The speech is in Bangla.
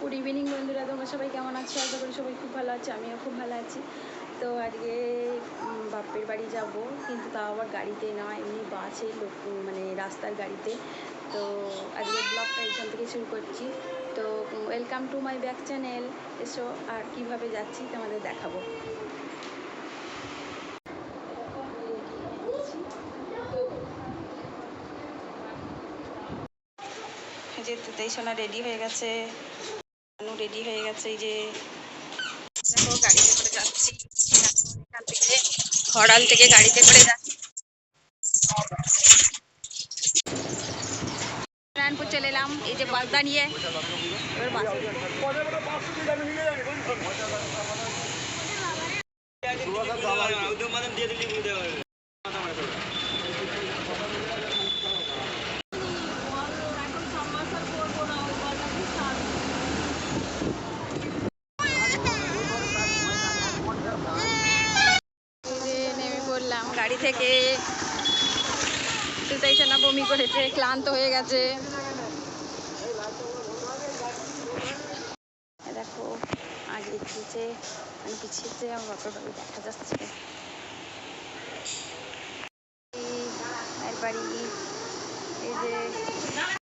গুড ইভিনিং বন্ধুরা, তোমরা সবাই কেমন আছো? আশা করি সবাই খুব ভালো আছে, আমিও খুব ভালো আছি। তো আজকে বাপের বাড়ি যাব, কিন্তু তাও আবার গাড়িতে নয় এমনি বাসে লোক মানে রাস্তার গাড়িতে। তো আজকে ব্লগটা এখান থেকে শুরু করছি। তো welcome to my back channel এসো, আর কীভাবে যাচ্ছি তোমাদের দেখাবো। এই যে তুতেই সোনা রেডি হয়ে গেছে। মানু রেডি হয়ে গেছে এই যে দেখো গাড়িতে করে যাচ্ছি এখান থেকে ঘড়াল থেকে গাড়িতে করে যাচ্ছি নারায়ণপুর চলে এলাম এই যে বাসদা নিয়ে এবার বাসে এই যে নেমে পড়লাম গাড়ি থেকে। সোনা বমি করেছে, ক্লান্ত হয়ে গেছে। দেখো, আগে এগিয়েছে মানে পিছিয়েছে আমার বাপের দেখা যাচ্ছে। বাড়ি, এই যে